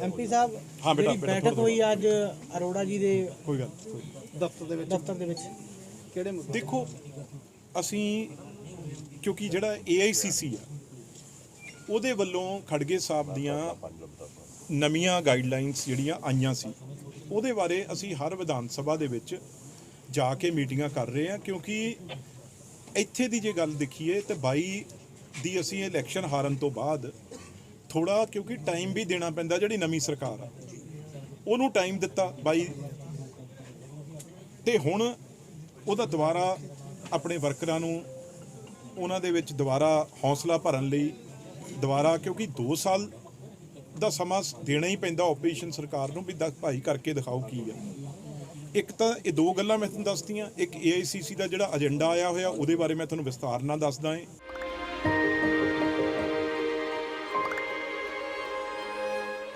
MP ਸਾਹਿਬ ਹਾਂ ਬੇਟਾ, ਜਿਹੜੀ ਬੇਟਾ, ਬੈਠਕ ਹੋਈ ਅੱਜ ਅਰੋੜਾ ਜੀ ਦੇ ਕੋਈ ਗੱਲ ਦਫ਼ਤਰ ਦੇ ਵਿੱਚ। ਦਫ਼ਤਰ ਦੇ ਵਿੱਚ। ਕਿਹੜੇ ਮੁੱਦੇ? ਦੇਖੋ ਅਸੀਂ ਕਿਉਂਕਿ ਜਿਹੜਾ AICC ਆ ਉਹਦੇ ਵੱਲੋਂ ਖੜਗੇ ਸਾਹਿਬ ਦੀਆਂ ਨਵੀਆਂ ਗਾਈਡਲਾਈਨਸ ਜਿਹੜੀਆਂ ਆਈਆਂ ਸੀ ਉਹਦੇ ਬਾਰੇ ਅਸੀਂ ਹਰ ਵਿਧਾਨ ਸਭਾ ਦੇ ਵਿੱਚ ਜਾ ਕੇ ਮੀਟਿੰਗਾਂ ਕਰ ਰਹੇ ਹਾਂ ਕਿਉਂਕਿ ਇੱਥੇ ਦੀ ਜੇ ਗੱਲ ਦੇਖੀਏ ਤੇ 22 ਦੀ ਅਸੀਂ ਇਲੈਕਸ਼ਨ ਹਾਰਨ ਤੋਂ ਬਾਅਦ ਥੋੜਾ ਕਿਉਂਕਿ ਟਾਈਮ ਵੀ ਦੇਣਾ ਪੈਂਦਾ ਜਿਹੜੀ ਨਵੀਂ ਸਰਕਾਰ ਆ। ਉਹਨੂੰ ਟਾਈਮ ਦਿੱਤਾ ਬਾਈ। ਤੇ ਹੁਣ ਉਹਦਾ ਦੁਬਾਰਾ ਆਪਣੇ ਵਰਕਰਾਂ ਨੂੰ ਉਹਨਾਂ ਦੇ ਵਿੱਚ ਦੁਬਾਰਾ ਹੌਸਲਾ ਭਰਨ ਲਈ ਦੁਬਾਰਾ ਕਿਉਂਕਿ 2 ਸਾਲ ਦਾ ਸਮਾਂ ਦੇਣਾ ਹੀ ਪੈਂਦਾ ਆਪੋਜੀਸ਼ਨ ਸਰਕਾਰ ਨੂੰ ਵੀ ਦੱਸ ਭਾਈ ਕਰਕੇ ਦਿਖਾਓ ਕੀ ਆ। ਇੱਕ ਤਾਂ ਇਹ ਦੋ ਗੱਲਾਂ ਮੈਂ ਤੁਹਾਨੂੰ ਦੱਸਤੀਆਂ। ਇੱਕ AICC ਦਾ ਜਿਹੜਾ ਏਜੰਡਾ ਆਇਆ ਹੋਇਆ, ਉਹਦੇ ਬਾਰੇ ਮੈਂ ਤੁਹਾਨੂੰ ਵਿਸਤਾਰ ਨਾਲ ਦੱਸਦਾ ਹਾਂ।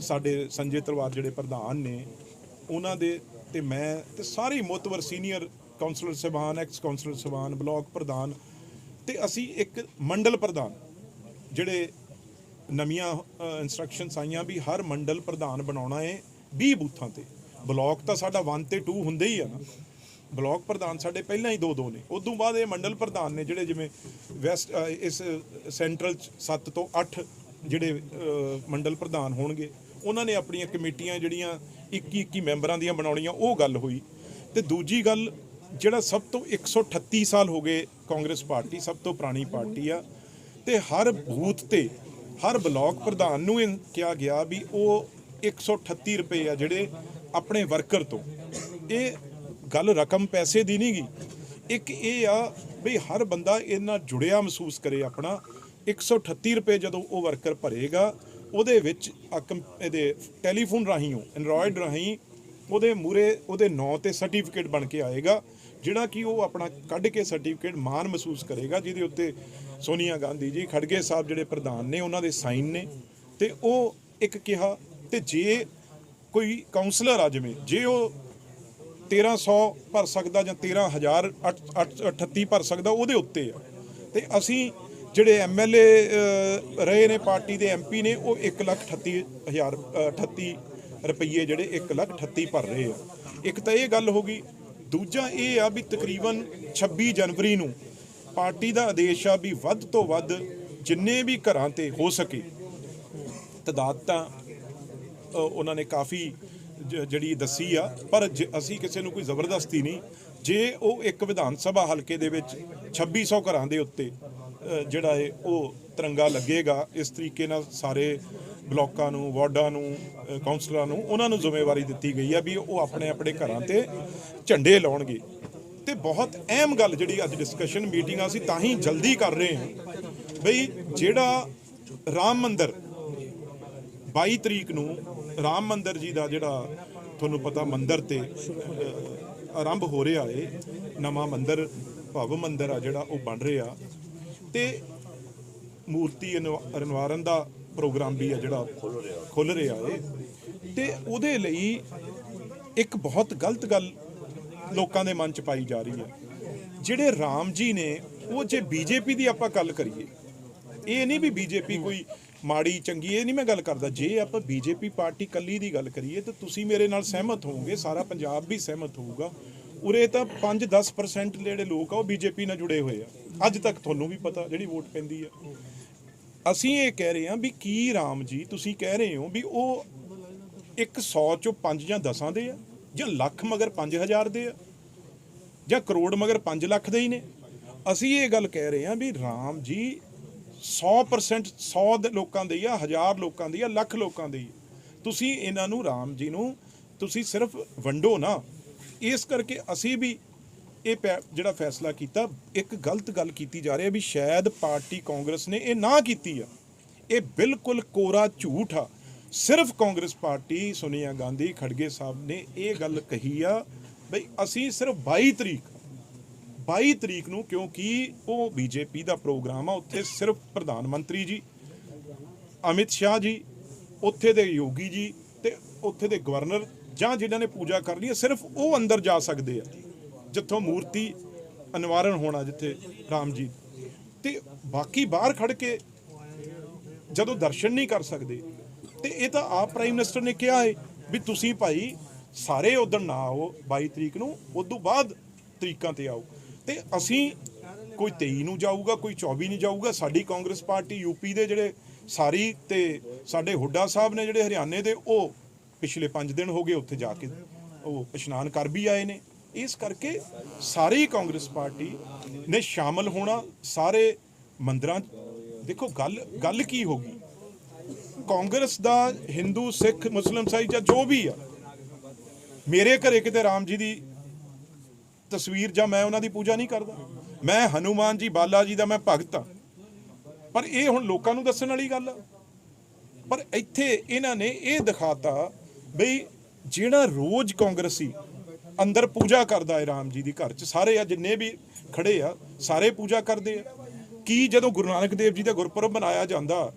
ਸਾਡੇ ਸੰਜੇ ਤਲਵਾਰ ਜਿਹੜੇ ਪ੍ਰਧਾਨ ਨੇ, ਉਹਨਾਂ ਦੇ ਤੇ ਮੈਂ ਤੇ ਸਾਰੇ ਮੋਤਵਰ ਸੀਨੀਅਰ ਕਾਉਂਸਲਰ ਸਭਾਨ ਐਕਸ ਕਾਉਂਸਲਰ ਸਭਾਨ ਬਲਾਕ ਪ੍ਰਧਾਨ ਤੇ ਅਸੀਂ ਇੱਕ ਮੰਡਲ ਪ੍ਰਧਾਨ, ਜਿਹੜੇ ਨਵੀਆਂ ਇਨਸਟਰਕਸ਼ਨਸ ਆਈਆਂ ਵੀ ਹਰ ਮੰਡਲ ਪ੍ਰਧਾਨ ਬਣਾਉਣਾ ਹੈ 20 ਬੂਥਾਂ ਤੇ। ਬਲਾਕ ਤਾਂ ਸਾਡਾ 1 ਤੇ 2 ਹੁੰਦੇ ਹੀ ਆ ਨਾ। ਬਲਾਕ ਪ੍ਰਧਾਨ ਸਾਡੇ ਪਹਿਲਾਂ ਹੀ ਦੋ ਦੋ ਨੇ। ਉਦੋਂ ਬਾਅਦ ਇਹ ਮੰਡਲ ਪ੍ਰਧਾਨ ਨੇ ਜਿਹੜੇ ਜਿਵੇਂ ਵੈਸਟ ਇਸ ਸੈਂਟਰਲ 7 ਤੋਂ 8 ਜਿਹੜੇ ਮੰਡਲ ਪ੍ਰਧਾਨ ਹੋਣਗੇ। ਉਹਨਾਂ ਨੇ ਆਪਣੀਆਂ ਕਮੇਟੀਆਂ ਜਿਹੜੀਆਂ 21 21 ਮੈਂਬਰਾਂ ਦੀਆਂ ਬਣਾਉਣੀਆਂ, ਉਹ ਗੱਲ ਹੋਈ। ਤੇ ਦੂਜੀ ਗੱਲ, ਜਿਹੜਾ ਸਭ ਤੋਂ 138 ਸਾਲ ਹੋ ਗਏ ਕਾਂਗਰਸ ਪਾਰਟੀ, ਸਭ ਤੋਂ ਪੁਰਾਣੀ ਪਾਰਟੀ ਆ, ਤੇ ਹਰ ਬੂਥ ਤੇ, ਹਰ ਬਲਾਕ ਪ੍ਰਧਾਨ ਨੂੰ ਇਹ ਕਿਹਾ ਗਿਆ ਵੀ ਉਹ 138 ਰੁਪਏ ਆ ਜਿਹੜੇ ਆਪਣੇ ਵਰਕਰ ਤੋਂ। ਇਹ ਗੱਲ ਰਕਮ ਪੈਸੇ ਦੀ ਨਹੀਂ ਗੀ ਇੱਕ ਇਹ ਆ ਵੀ ਹਰ ਬੰਦਾ ਇਹਨਾਂ ਜੁੜਿਆ ਮਹਿਸੂਸ ਕਰੇ ਆਪਣਾ 138 ਰੁਪਏ ਜਦੋਂ ਉਹ ਵਰਕਰ ਭਰੇਗਾ ਉਹਦੇ ਵਿੱਚ ਆ ਇਹਦੇ ਟੈਲੀਫੋਨ ਰਾਹੀਂ ਐਂਡਰੋਇਡ ਰਾਹੀਂ ਉਹਦੇ ਮੂਰੇ ਉਹਦੇ ਨਾਂ ਤੇ ਸਰਟੀਫਿਕੇਟ ਬਣ ਕੇ ਆਏਗਾ, ਜਿਹੜਾ ਕਿ ਉਹ ਆਪਣਾ ਕੱਢ ਕੇ ਸਰਟੀਫਿਕੇਟ ਮਾਣ ਮਹਿਸੂਸ ਕਰੇਗਾ, ਜਿਹਦੇ ਉੱਤੇ ਸੋਨੀਆ ਗਾਂਧੀ ਜੀ, ਖੜਗੇ ਸਾਹਿਬ ਜਿਹੜੇ ਪ੍ਰਧਾਨ ਨੇ, ਉਹਨਾਂ ਦੇ ਸਾਈਨ ਨੇ। ਤੇ ਉਹ ਇੱਕ ਕਿਹਾ, ਤੇ ਜੇ ਕੋਈ ਕਾਉਂਸਲਰ ਆ ਜਿਵੇਂ, ਜੇ ਉਹ 1300 ਭਰ ਸਕਦਾ ਜਾਂ 13000 38 ਭਰ ਸਕਦਾ, ਉਹਦੇ ਉੱਤੇ ਆ। ਤੇ ਅਸੀਂ ਜਿਹੜੇ ਐਮਐਲਏ ਰਹੇ ਨੇ ਪਾਰਟੀ ਦੇ ਐਮਪੀ ਨੇ, ਉਹ 138000 38 ਰੁਪਏ ਜਿਹੜੇ 1380 ਭਰ ਰਹੇ ਆ। ਇੱਕ ਤਾਂ ਇਹ ਗੱਲ ਹੋ ਗਈ, ਦੂਜਾ ਇਹ ਆ ਵੀ ਤਕਰੀਬਨ 26 ਜਨਵਰੀ ਨੂੰ ਪਾਰਟੀ ਦਾ ਆਦੇਸ਼ ਆ ਵੀ ਵੱਧ ਤੋਂ ਵੱਧ ਜਿੰਨੇ ਵੀ ਘਰਾਂ ਤੇ ਹੋ ਸਕੇ ਤਦਾਦ ਤਾਂ ਉਹਨਾਂ ਨੇ ਕਾਫੀ ਜ- ਜਿਹੜੀ ਦੱਸੀ ਆ, ਪਰ ਜ- ਅਸੀਂ ਕਿਸੇ ਨੂੰ ਕੋਈ ਜ਼ਬਰਦਸਤੀ ਨਹੀਂ, ਜੇ ਉਹ ਇੱਕ ਵਿਧਾਨ ਸਭਾ ਹਲਕੇ ਦੇ ਵਿੱਚ 2600 ਘਰਾਂ ਦੇ ਉੱਤੇ ਜਿਹੜਾ ਹੈ ਉਹ ਤਿਰੰਗਾ ਲੱਗੇਗਾ ਇਸ ਤਰੀਕੇ ਨਾਲ ਸਾਰੇ ਬਲਾਕਾਂ ਨੂੰ ਵਾਰਡਾਂ ਨੂੰ ਅ, ਕਾਉਂਸਲਰਾਂ ਨੂੰ ਉਹਨਾਂ ਨੂੰ ਜ਼ਿੰਮੇਵਾਰੀ ਦਿੱਤੀ ਗਈ ਆ ਵੀ ਉਹ ਆਪਣੇ ਆਪਣੇ ਘਰਾਂ ਤੇ ਝੰਡੇ ਲਾਉਣਗੇ। ਤੇ ਬਹੁਤ ਅਹਿਮ ਗੱਲ ਜਿਹੜੀ ਅੱਜ ਡਿਸਕਸ਼ਨ ਮੀਟਿੰਗ ਅਸੀਂ ਤਾਂ ਹੀ ਜਲਦੀ ਕਰ ਰਹੇ ਹਾਂ। ਬਈ ਜਿਹੜਾ ਰਾਮ ਮੰਦਰ 22 ਤਰੀਕ ਨੂੰ ਰਾਮ ਮੰਦਰ ਜੀ ਦਾ ਜਿਹੜਾ ਤੁਹਾਨੂੰ ਪਤਾ ਮੰਦਰ ਤੇ ਆਰੰਭ ਹੋ ਰਿਹਾ ਏ ਨਵਾਂ ਮੰਦਰ ਭਵ ਮੰਦਰ ਆ ਜਿਹੜਾ ਉਹ ਬਣ ਰਿਹਾ। ਤੇ ਮੂਰਤੀ ਅਨੁ- ਨਿਵਾਰਨ ਦਾ ਪ੍ਰੋਗਰਾਮ ਵੀ ਆ ਜਿਹੜਾ ਖੁੱਲ ਰਿਹਾ ਏ ਤੇ ਉਹਦੇ ਲਈ ਇੱਕ ਬਹੁਤ ਗਲਤ ਗੱਲ ਲੋਕਾਂ ਦੇ ਮਨ ਚ ਪਾਈ ਜਾ ਰਹੀ ਹੈ। ਜਿਹੜੇ ਰਾਮ ਜੀ ਨੇ, ਉਹ ਜੇ ਬੀਜੇਪੀ ਦੀ ਆਪਾਂ ਗੱਲ ਕਰੀਏ, ਇਹ ਨਹੀਂ ਵੀ ਬੀਜੇਪੀ ਕੋਈ ਮਾੜੀ, ਚੰਗੀ, ਇਹ ਨਹੀਂ ਮੈਂ ਗੱਲ ਕਰਦਾ। ਜੇ ਆਪਾਂ ਬੀਜੇਪੀ ਪਾਰਟੀ ਕੱਲੀ ਦੀ ਗੱਲ ਕਰੀਏ, ਤਾਂ ਤੁਸੀਂ ਮੇਰੇ ਨਾਲ ਸਹਿਮਤ ਹੋਵੋਗੇ, ਸਾਰਾ ਪੰਜਾਬ ਵੀ ਸਹਿਮਤ ਹੋਊਗਾ। ਉਰੇ ਤਾਂ 5-10% ਜਿਹੜੇ ਲੋਕ ਆ, ਉਹ ਬੀਜੇਪੀ ਨਾਲ ਜੁੜੇ ਹੋਏ ਆ। ਅੱਜ ਤੱਕ ਤੁਹਾਨੂੰ ਵੀ ਪਤਾ ਜਿਹੜੀ ਵੋਟ ਪੈਂਦੀ ਆ। ਅਸੀਂ ਇਹ ਕਹਿ ਰਹੇ ਹਾਂ ਵੀ ਕੀ ਰਾਮ ਜੀ, ਤੁਸੀਂ ਕਹਿ ਰਹੇ ਹੋ ਵੀ ਉਹ ਇੱਕ 100 ਚੋਂ 5 ਜਾਂ 10 ਦੇ ਆ, ਜਾਂ ਲੱਖ ਮਗਰ 5000 ਦੇ ਆ, ਜਾਂ ਕਰੋੜ ਮਗਰ 5 ਲੱਖ ਦੇ ਹੀ ਨੇ। ਅਸੀਂ ਇਹ ਗੱਲ ਕਹਿ ਰਹੇ ਹਾਂ ਵੀ ਰਾਮ ਜੀ 100% 100 ਦੇ ਲੋਕਾਂ ਦੇ ਆ, ਹਜ਼ਾਰ ਲੋਕਾਂ ਦੇ ਆ, ਲੱਖ ਲੋਕਾਂ ਦੇ ਆ। ਤੁਸੀਂ ਇਹਨਾਂ ਨੂੰ ਰਾਮ ਜੀ ਨੂੰ ਤੁਸੀਂ ਸਿਰਫ ਵੰਡੋ ਨਾ। ਇਸ ਕਰਕੇ ਅਸੀਂ ਵੀ ਇਹ ਪੈ- ਜਿਹੜਾ ਫੈਸਲਾ ਕੀਤਾ, ਇੱਕ ਗਲਤ ਗੱਲ ਕੀਤੀ ਜਾ ਰਹੀ ਹੈ ਵੀ ਸ਼ਾਇਦ ਪਾਰਟੀ ਕਾਂਗਰਸ ਨੇ ਇਹ ਨਾ ਕੀਤੀ ਆ। ਇਹ ਬਿਲਕੁਲ ਕੋਰਾ ਝੂਠ ਆ। ਸਿਰਫ ਕਾਂਗਰਸ ਪਾਰਟੀ ਸੋਨੀਆ ਗਾਂਧੀ ਖੜਗੇ ਸਾਹਿਬ ਨੇ ਇਹ ਗੱਲ ਕਹੀ ਆ ਬਈ ਅਸੀਂ ਸਿਰਫ 22 ਤਰੀਕ 22 ਤਰੀਕ ਨੂੰ ਕਿਉਂਕਿ ਉਹ ਬੀਜੇਪੀ ਦਾ ਪ੍ਰੋਗਰਾਮ ਆ, ਉੱਥੇ ਸਿਰਫ ਪ੍ਰਧਾਨ ਮੰਤਰੀ ਜੀ, ਅਮਿਤ ਸ਼ਾਹ ਜੀ, ਉੱਥੇ ਦੇ ਯੋਗੀ ਜੀ ਤੇ ਉੱਥੇ ਦੇ ਗਵਰਨਰ ਜਾਂ ਜਿਨ੍ਹਾਂ ਨੇ ਪੂਜਾ ਕਰਨੀ ਹੈ ਸਿਰਫ ਉਹ ਅੰਦਰ ਜਾ ਸਕਦੇ ਆ। ਜਿੱਥੋਂ ਮੂਰਤੀ ਅਨਵਾਰਨ ਹੋਣਾ ਜਿੱਥੇ ਰਾਮ ਜੀ। ਤੇ ਬਾਕੀ ਬਾਹਰ ਖੜ ਕੇ ਜਦੋਂ ਦਰਸ਼ਨ ਨਹੀਂ ਕਰ ਸਕਦੇ, ਤੇ ਇਹ ਤਾਂ ਆਪ ਪ੍ਰਾਈਮ ਮਿਨਿਸਟਰ ਨੇ ਕਿਹਾ ਹੈ ਵੀ ਤੁਸੀਂ ਭਾਈ ਸਾਰੇ ਉਦੋਂ ਨਾ ਆਓ 22 ਤਰੀਕ ਨੂੰ, ਉਦੋਂ ਬਾਅਦ ਤਰੀਕਾਂ ਤੇ ਆਓ। ਤੇ ਅਸੀਂ ਕੋਈ 23 ਨੂੰ ਜਾਊਗਾ, ਕੋਈ 24 ਨੂੰ ਜਾਊਗਾ, ਸਾਡੀ ਕਾਂਗਰਸ ਪਾਰਟੀ ਯੂਪੀ ਦੇ ਜਿਹੜੇ ਸਾਰੀ ਤੇ ਸਾਡੇ ਹੁੱਡਾ ਸਾਹਿਬ ਨੇ ਜਿਹੜੇ ਹਰਿਆਣੇ ਦੇ, ਉਹ ਪਿਛਲੇ 5 ਦਿਨ ਹੋ ਗਏ ਉੱਥੇ ਜਾ ਕੇ ਉਹ ਇਸ਼ਨਾਨ ਕਰ ਵੀ ਆਏ ਨੇ। ਇਸ ਕਰਕੇ ਸਾਰੀ ਕਾਂਗਰਸ ਪਾਰਟੀ ਨੇ ਸ਼ਾਮਲ ਹੋਣਾ, ਸਾਰੇ ਮੰਦਰਾਂ 'ਚ। ਦੇਖੋ, ਗੱਲ ਗੱਲ ਕੀ ਹੋਗੀ ਕਾਂਗਰਸ ਦਾ ਹਿੰਦੂ, ਸਿੱਖ, ਮੁਸਲਮ ਸਾਈ ਜਾਂ ਜੋ ਵੀ ਆ, ਮੇਰੇ ਘਰੇ ਕਿਤੇ ਰਾਮ ਜੀ ਦੀ ਤਸਵੀਰ ਜਾਂ ਮੈਂ ਉਹਨਾਂ ਦੀ ਪੂਜਾ ਨਹੀਂ ਕਰਦਾ। ਮੈਂ ਹਨੂਮਾਨ ਜੀ, ਬਾਲਾ ਜੀ ਦਾ ਮੈਂ ਭਗਤ ਆ। ਪਰ ਇਹ ਹੁਣ ਲੋਕਾਂ ਨੂੰ ਦੱਸਣ ਵਾਲੀ ਗੱਲ ਆ। ਪਰ ਇੱਥੇ ਇਹਨਾਂ ਨੇ ਇਹ ਦਿਖਾਤਾ ਬਈ ਜਿਹੜਾ ਰੋਜ਼ ਕਾਂਗਰਸੀ ਅੰਦਰ ਪੂਜਾ ਕਰਦਾ ਹੈ ਰਾਮ ਜੀ ਦੀ ਘਰ 'ਚ। ਸਾਰੇ ਆ ਜਿੰਨੇ ਵੀ ਖੜੇ ਆ, ਸਾਰੇ ਪੂਜਾ ਕਰਦੇ ਆ। ਕੀ ਜਦੋਂ ਗੁਰੂ ਨਾਨਕ ਦੇਵ ਜੀ ਦਾ ਗੁਰਪੁਰਬ ਮਨਾਇਆ ਜਾਂਦਾ,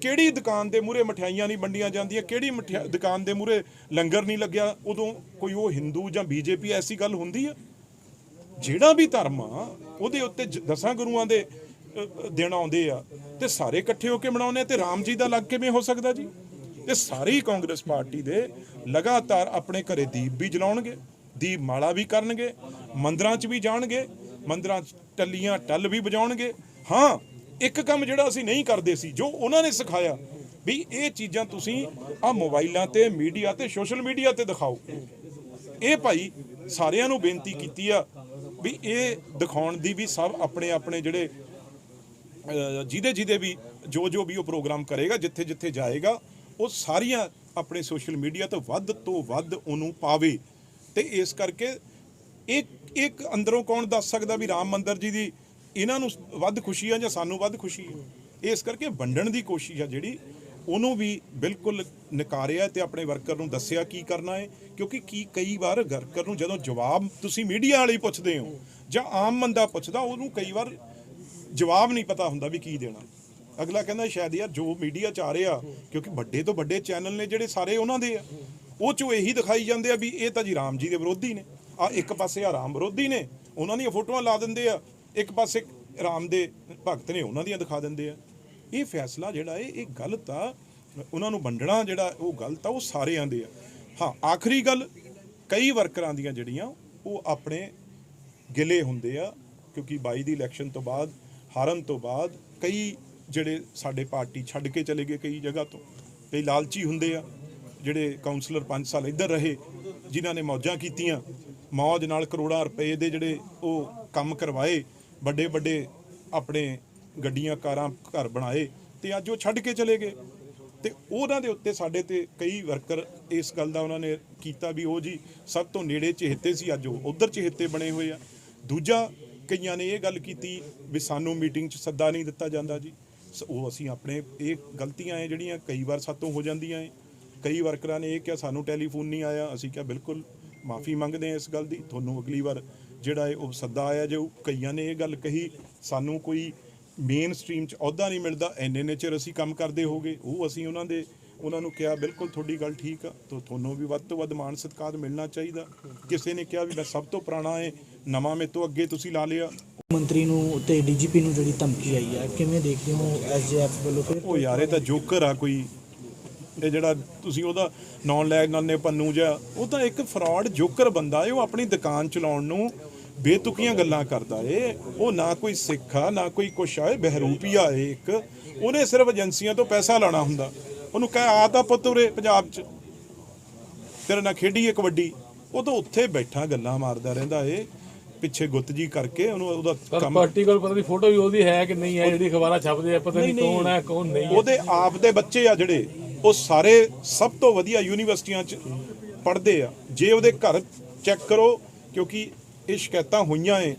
ਕਿਹੜੀ ਦੁਕਾਨ ਦੇ ਮੂਹਰੇ ਮਠਿਆਈਆਂ ਨਹੀਂ ਵੰਡੀਆਂ ਜਾਂਦੀਆਂ, ਕਿਹੜੀ ਮਠਿਆ, ਦੁਕਾਨ ਦੇ ਮੂਹਰੇ ਲੰਗਰ ਨਹੀਂ ਲੱਗਿਆ, ਉਦੋਂ ਕੋਈ ਉਹ ਹਿੰਦੂ ਜਾਂ ਬੀਜੇਪੀ ਐਸੀ ਗੱਲ ਹੁੰਦੀ ਆ? ਜਿਹੜਾ ਵੀ ਧਰਮ ਆ, ਉਹਦੇ ਉੱਤੇ ਜ- ਦਸਾਂ ਗੁਰੂਆਂ ਦੇ ਦਿਨ ਆਉਂਦੇ ਆ। ਤੇ ਸਾਰੇ ਇਕੱਠੇ ਹੋ ਕੇ ਮਨਾਉਂਦੇ ਆ, ਤੇ ਰਾਮ ਜੀ ਦਾ ਲੱਗ ਕਿਵੇਂ ਹੋ ਸਕਦਾ ਜੀ? ਤੇ ਸਾਰੀ ਕਾਂਗਰਸ ਪਾਰਟੀ ਦੇ ਲਗਾਤਾਰ ਆਪਣੇ ਘਰੇ ਦੀਪ ਵੀ ਜਲਾਉਣਗੇ। ਦੀ ਮਾਲਾ ਵੀ ਕਰਨਗੇ, ਮੰਦਰਾਂ 'ਚ ਵੀ ਜਾਣਗੇ, ਮੰਦਰਾਂ 'ਚ ਟੱਲੀਆਂ, ਟੱਲ ਵੀ ਵਜਾਉਣਗੇ। ਹਾਂ, ਇੱਕ ਕੰਮ ਜਿਹੜਾ ਅਸੀਂ ਨਹੀਂ ਕਰਦੇ ਸੀ, ਜੋ ਉਹਨਾਂ ਨੇ ਸਿਖਾਇਆ, ਵੀ ਇਹ ਚੀਜ਼ਾਂ ਤੁਸੀਂ ਆ ਮੋਬਾਈਲਾਂ ਤੇ, ਮੀਡੀਆ ਤੇ, ਸੋਸ਼ਲ ਮੀਡੀਆ ਤੇ ਦਿਖਾਓ। ਇਹ ਭਾਈ ਸਾਰਿਆਂ ਨੂੰ ਬੇਨਤੀ ਕੀਤੀ ਆ ਵੀ ਇਹ ਦਿਖਾਉਣ ਦੀ ਵੀ ਸਭ ਆਪਣੇ ਆਪਣੇ ਜਿਹੜੇ ਜਿਹਦੇ ਜਿਹਦੇ ਵੀ ਜੋ ਜੋ ਵੀ ਉਹ ਪ੍ਰੋਗਰਾਮ ਕਰੇਗਾ, ਜਿੱਥੇ ਜਿੱਥੇ ਜਾਏਗਾ, ਉਹ ਸਾਰੀਆਂ ਆਪਣੇ ਸੋਸ਼ਲ ਮੀਡੀਆ ਤੋਂ ਵੱਧ ਤੋਂ ਵੱਧ ਉਹਨੂੰ ਪਾਵੇ। ਤੇ ਇਸ ਕਰਕੇ ਇੱਕ ਇੱਕ ਅੰਦਰੋਂ ਕੌਣ ਦੱਸ ਸਕਦਾ ਵੀ ਰਾਮ ਮੰਦਰ ਜੀ ਦੀ ਇਹਨਾਂ ਨੂੰ ਵੱਧ ਖੁਸ਼ੀ ਆ ਜਾਂ ਸਾਨੂੰ ਵੱਧ ਖੁਸ਼ੀ ਹੈ ਇਸ ਕਰਕੇ ਵੰਡਣ ਦੀ ਕੋਸ਼ਿਸ਼ ਆ ਜਿਹੜੀ, ਉਹਨੂੰ ਵੀ ਬਿਲਕੁਲ ਨਕਾਰਿਆ ਤੇ ਆਪਣੇ ਵਰਕਰ ਨੂੰ ਦੱਸਿਆ ਕੀ ਕਰਨਾ ਹੈ, ਕਿਉਂਕਿ ਕੀ ਕਈ ਵਾਰ ਵਰਕਰ ਨੂੰ ਜਦੋਂ ਜਵਾਬ ਤੁਸੀਂ ਮੀਡੀਆ ਵਾਲੇ ਪੁੱਛਦੇ ਹੋ ਜਾਂ ਆਮ ਬੰਦਾ ਪੁੱਛਦਾ, ਉਹਨੂੰ ਕਈ ਵਾਰ ਜਵਾਬ ਨਹੀਂ ਪਤਾ ਹੁੰਦਾ ਵੀ ਕੀ ਦੇਣਾ। ਅਗਲਾ ਕਹਿੰਦਾ, ਸ਼ਾਇਦ ਯਾਰ ਜੋ ਮੀਡੀਆ ਚ ਆ ਰਿਹਾ, ਕਿਉਂਕਿ ਵੱਡੇ ਤੋਂ ਵੱਡੇ ਚੈਨਲ ਨੇ ਜਿਹੜੇ ਸਾਰੇ ਉਹਨਾਂ ਦੇ ਆ। ਉਹ ਚੋਂ ਇਹੀ ਦਿਖਾਈ ਜਾਂਦੇ ਆ ਵੀ ਇਹ ਤਾਂ ਜੀ ਰਾਮ ਜੀ ਦੇ ਵਿਰੋਧੀ ਨੇ। ਆ ਇੱਕ ਪਾਸੇ ਆ ਰਾਮ ਵਿਰੋਧੀ ਨੇ, ਉਹਨਾਂ ਦੀਆਂ ਫੋਟੋਆਂ ਲਾ ਦਿੰਦੇ ਆ। ਇੱਕ ਪਾਸੇ ਰਾਮ ਦੇ ਭਗਤ ਨੇ ਉਹਨਾਂ ਦੀਆਂ ਦਿਖਾ ਦਿੰਦੇ ਆ। ਇਹ ਫੈਸਲਾ ਜਿਹੜਾ ਹੈ ਇਹ ਗਲਤ ਆ। ਉਹਨਾਂ ਨੂੰ ਵੰਡਣਾ ਜਿਹੜਾ ਉਹ ਗਲਤ ਆ, ਉਹ ਸਾਰਿਆਂ ਦੇ ਆ। ਹਾਂ, ਆਖਰੀ ਗੱਲ, ਕਈ ਵਰਕਰਾਂ ਦੀਆਂ ਜਿਹੜੀਆਂ, ਉਹ ਆਪਣੇ ਗਿਲੇ ਹੁੰਦੇ ਆ, ਕਿਉਂਕਿ 22 ਦੀ ਇਲੈਕਸ਼ਨ ਤੋਂ ਬਾਅਦ, ਹਾਰਨ ਤੋਂ ਬਾਅਦ, ਕਈ ਜਿਹੜੇ ਸਾਡੇ ਪਾਰਟੀ ਛੱਡ ਕੇ ਚਲੇ ਗਏ ਕਈ ਜਗ੍ਹਾ ਤੋਂ। ਕਈ ਲਾਲਚੀ ਹੁੰਦੇ ਆ। ਜਿਹੜੇ ਕਾਉਂਸਲਰ 5 ਸਾਲ ਇੱਧਰ ਰਹੇ, ਜਿਨ੍ਹਾਂ ਨੇ ਮੌਜਾਂ ਕੀਤੀਆਂ, ਮੌਜ ਨਾਲ ਕਰੋੜਾਂ ਰੁਪਏ ਦੇ ਜਿਹੜੇ ਉਹ ਕੰਮ ਕਰਵਾਏ, ਵੱਡੇ ਵੱਡੇ ਆਪਣੇ ਗੱਡੀਆਂ, ਕਾਰਾਂ ਘਰ ਬਣਾਏ ਤੇ ਅੱਜ ਉਹ ਛੱਡ ਕੇ ਚਲੇ ਗਏ। ਤੇ ਉਹਨਾਂ ਦੇ ਉੱਤੇ ਸਾਡੇ ਤੇ ਕਈ ਵਰਕਰ ਇਸ ਗੱਲ ਦਾ ਉਹਨਾਂ ਨੇ ਕੀਤਾ ਵੀ ਉਹ ਜੀ ਸਭ ਤੋਂ ਨੇੜੇ ਚਹੇਤੇ ਸੀ, ਅੱਜ ਉਹ ਉਧਰ ਚਹੇਤੇ ਬਣੇ ਹੋਏ ਆ। ਦੂਜਾ, ਕਈਆਂ ਨੇ ਇਹ ਗੱਲ ਕੀਤੀ ਵੀ ਸਾਨੂੰ ਮੀਟਿੰਗ 'ਚ ਸੱਦਾ ਨਹੀਂ ਦਿੱਤਾ ਜਾਂਦਾ ਜੀ। ਸ- ਉਹ ਅਸੀਂ ਆਪਣੇ, ਇਹ ਗਲਤੀਆਂ ਹੈ ਜਿਹੜੀਆਂ ਕਈ ਵਾਰ ਸਾਤੋਂ ਹੋ ਜਾਂਦੀਆਂ ਹੈ ਕਈ ਵਰਕਰਾਂ ਨੇ ਇਹ ਕਿਹਾ ਸਾਨੂੰ ਟੈਲੀਫੋਨ ਨਹੀਂ ਆਇਆ। ਅਸੀਂ ਕਿਹਾ ਬਿਲਕੁਲ ਮਾਫੀ ਮੰਗਦੇ ਹਾਂ ਇਸ ਗੱਲ ਦੀ। ਤੁਹਾਨੂੰ ਅਗਲੀ ਵਾਰ ਜਿਹੜਾ ਹੈ ਉਹ ਸੱਦਾ ਆਇਆ ਜੋ ਕਈਆਂ ਨੇ ਇਹ ਗੱਲ ਕਹੀ ਸਾਨੂੰ ਕੋਈ ਮੇਨ ਸਟ੍ਰੀਮ 'ਚ ਅਹੁਦਾ ਨਹੀਂ ਮਿਲਦਾ। ਐਨੇ ਨੇ ਚਿਰ ਅਸੀਂ ਕੰਮ ਕਰਦੇ ਹੋਗੇ। ਉਹ ਅਸੀਂ ਉਹਨਾਂ ਦੇ ਉਹਨਾਂ ਨੂੰ ਕਿਹਾ ਬਿਲਕੁਲ ਤੁਹਾਡੀ ਗੱਲ ਠੀਕ ਆ। ਤੋ ਤੁਹਾਨੂੰ ਵੀ ਵੱਧ ਤੋਂ ਵੱਧ ਮਾਣ ਸਤਿਕਾਰ ਮਿਲਣਾ ਚਾਹੀਦਾ। ਕਿਸੇ ਨੇ ਕਿਹਾ ਵੀ ਮੈਂ ਸਭ ਤੋਂ ਪੁਰਾਣਾ ਹੈ ਨਵਾਂ ਮੇ ਤੋਂ ਅੱਗੇ ਤੁਸੀਂ ਲਾ ਲਿਆ। ਮੰਤਰੀ ਨੂੰ ਤੇ ਡੀਜੀਪੀ ਨੂੰ ਜਿਹੜੀ ਧਮਕੀ ਆਈ ਆ ਕਿਵੇਂ ਦੇਖਦੇ ਹੋ ਐਸਜੀਐਫ ਵੱਲੋਂ? ਫਿਰ ਉਹ ਯਾਰ ਇਹ ਤਾਂ ਜੋਕਰ ਆ ਕੋਈ। ਇਹ ਜਿਹੜਾ ਤੁਸੀਂ ਉਹਦਾ ਨੌਨ ਲੈਗ ਨਾਨੇ ਪੰਨੂ ਜਿਹਾ ਉਹ ਤਾਂ ਇੱਕ ਫਰਾਡ ਜੋਕਰ ਬੰਦਾ ਏ ਉਹ ਆਪਣੀ ਦੁਕਾਨ ਚਲਾਉਣ ਨੂੰ ਬੇਤੁਕੀਆਂ ਗੱਲਾਂ ਕਰਦਾ ਏ। ਉਹ ਨਾ ਕੋਈ ਸਿੱਖ ਆ ਨਾ ਕੋਈ ਕੁਛ ਆ ਇਹ ਬਹਿਰੂਪੀਆ ਏ ਇੱਕ। ਉਹਨੇ ਸਿਰਫ ਏਜੰਸੀਆਂ ਤੋਂ ਪੈਸਾ ਲਾਣਾ ਹੁੰਦਾ। ਉਹਨੂੰ ਕਹਿ ਆ ਤਾਂ ਪੁੱਤ ਉਰੇ ਪੰਜਾਬ 'ਚ। ਤੇਰੇ ਨਾਲ ਖੇਡੀਏ ਕਬੱਡੀ। ਉਹ ਤਾਂ ਉੱਥੇ ਬੈਠਾ ਗੱਲਾਂ ਮਾਰਦਾ ਰਹਿੰਦਾ ਏ। ਪਿੱਛੇ ਗੁੱਤ ਜੀ ਕਰਕੇ ਉਹਨੂੰ ਉਹਦਾ ਕੰਮ ਪਾਰਟੀ ਕੋਲ ਪਤਾ ਨਹੀਂ ਫੋਟੋ ਵੀ ਉਹਦੀ ਹੈ ਕਿ ਨਹੀਂ ਹੈ ਜਿਹੜੀ ਅਖਬਾਰਾਂ ਛਪਦੇ ਆ ਪਤਾ ਨਹੀਂ। ਕੌਣ ਹੈ ਕੌਣ ਨਹੀਂ ਹੈ। ਉਹਦੇ ਆਪ ਦੇ ਬੱਚੇ ਆ ਜਿਹੜੇ। ਉਹ ਸਾਰੇ ਸਭ ਤੋਂ ਵਧੀਆ ਯੂਨੀਵਰਸਿਟੀਆਂ 'ਚ ਪੜ੍ਹਦੇ ਆ। ਜੇ ਉਹਦੇ ਘਰ ਚੈੱਕ ਕਰੋ, ਕਿਉਂਕਿ ਇਹ ਸ਼ਿਕਾਇਤਾਂ ਹੋਈਆਂ ਏ।